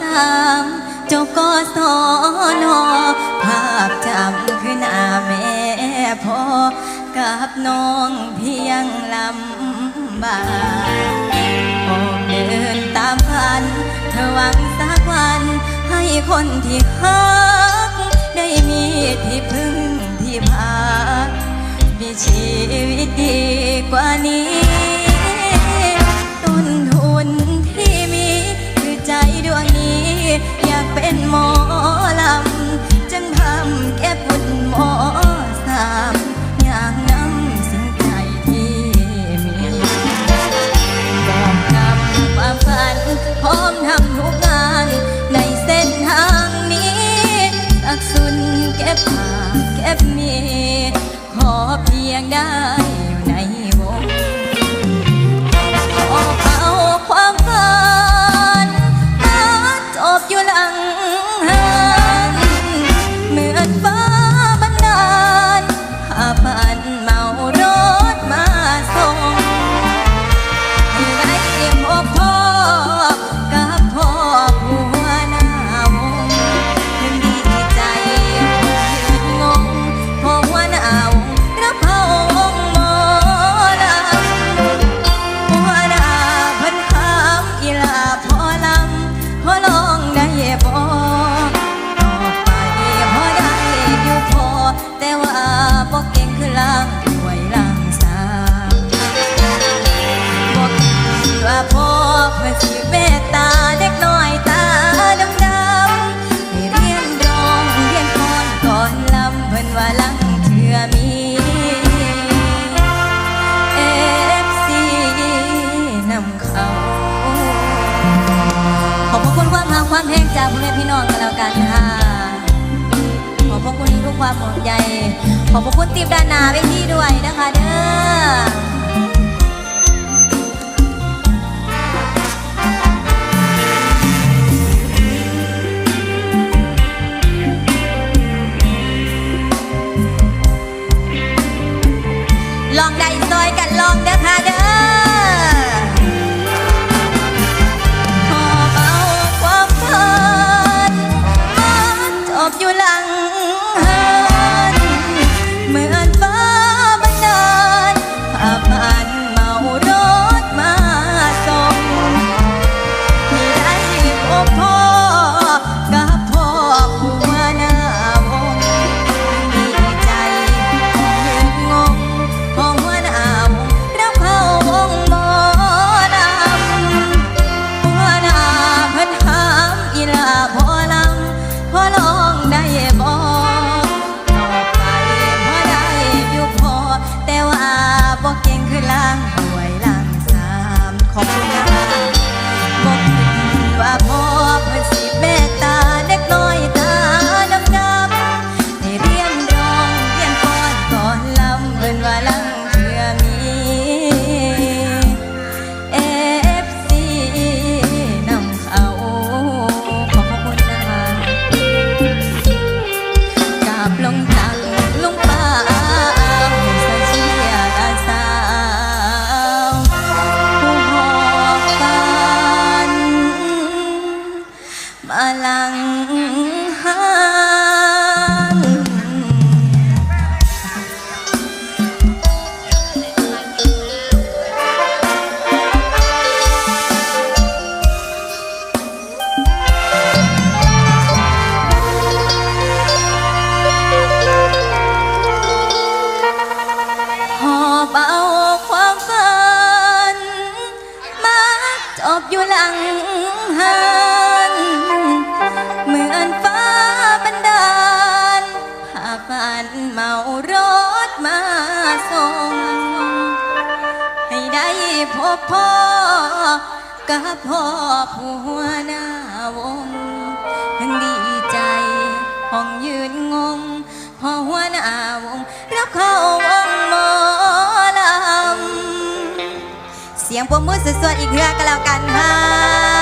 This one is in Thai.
สามจบก็สอนอภาพจำคือหน้าแม่พ่อกับน้องเพียงลำบากออกเดินตามพันเธอหวังสักวัน ให้คนที่ฮักได้มีที่พึ่งที่พักมีชีวิตดี ยังได้อยู่ในวงอบเอาความฝันอาจอบอยู่หลัง พ่อแม่พี่น้องกันแล้วกันค่ะ ขอบพระคุณทุกความห่วงใย ขอบพระคุณทีมดานาเวที่ด้วยนะคะเด้อลองได้ซอยกันลองเด้อค่ะเด้อ call. ลังหันเหมือนฟ้าบันดาลพาฝันเมารถมาส่ง ให้ได้พบพ่อ กับพ่อผัวหน้าวงทั้งดีใจห้องยืนงง พ่อหัวหน้าวง สียงปมมือสวดๆอีกเทื่อก็แล้วกันค่ะ